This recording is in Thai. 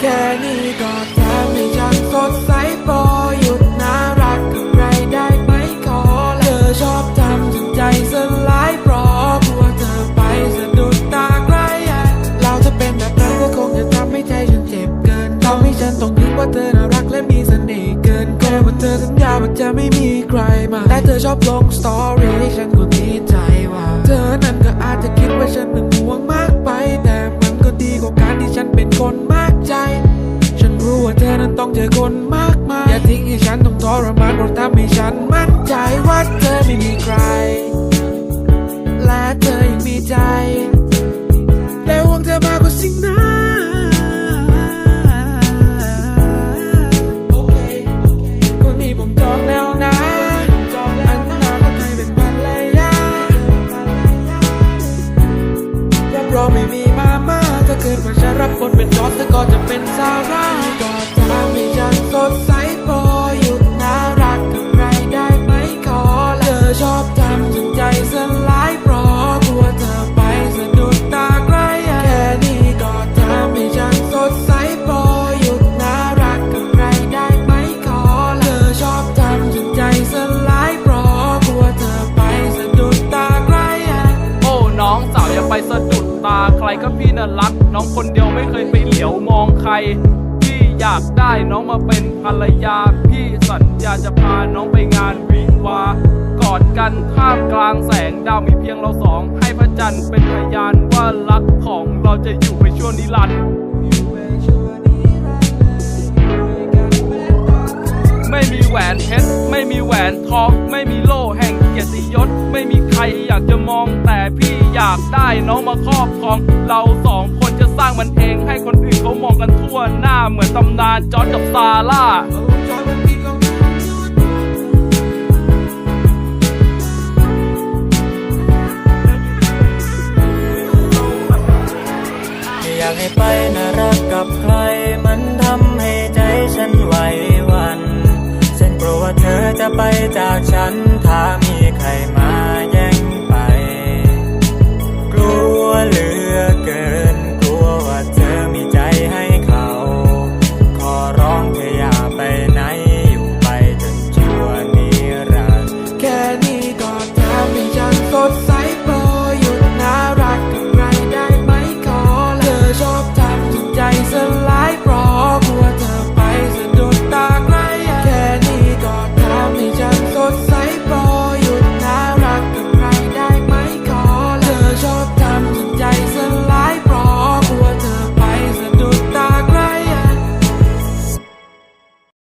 แค่นี้ก็แทบไม่ฉังสดใสพอหยุดน่ารักกับใครได้ไหมขอเธอชอบทำจนใจสลายเพราะกลัวเธอไปสะดุดตาใครเราจะเป็นแบบนั้นก็คงจะทำให้ใจฉันเจ็บเกินทำให้ฉันต้องคิดว่าเธอน่ารักและมีเสน่ห์เกินแค่ว่าเธอสัญญาว่าจะไม่มีใครมาและเธอชอบลงสตอรี่ให้ฉันก็ดีใจว่า เธอนั้นก็อาจจะคิด คนมากมาย อย่าทิ้งให้ฉันต้องทรมานเพราะทำให้ฉันมั่นใจว่าเธอไม่มีใคร และเธอยังมีใจและห่วงเธอมากกว่าสิ่งนั้นคนนี้ผมจองแล้วนะอันนาคนไทยเป็นภรรยารับรองไม่มีมาม่าถ้าเกิดว่าฉันรับบทเป็นจอร์จเธอก็จะเป็นซาร่า จุดตาใครก็พี่น่ารัก น้องคนเดียวไม่เคยไปเหลียวมองใคร พี่อยากได้น้องมาเป็นภรรยา พี่สัญญาจะพาน้องไปงานวิวา กอดกันท่ามกลางแสงดาวมีเพียงเราสอง ให้พระจันทร์เป็นพยานว่ารักของเราจะอยู่ไปชั่วนิรันดร์ไม่มีแหวนเพชรไม่มีแหวนทอง ไม่มีโล่แห่ง กียรติยศไม่มีใครอยากจะมองแต่พี่อยากได้น้องมาครอบครอง เราสองคนจะสร้างมันเองให้คนอื่นเขามองกันทั่วหน้าเหมือนตำนานจอร์จกับซาร่าอยากให้ไปน่ารักกับใครมันทำให้ใจฉันไหวหวันฉันกลัวว่าเธอจะไปจากฉัน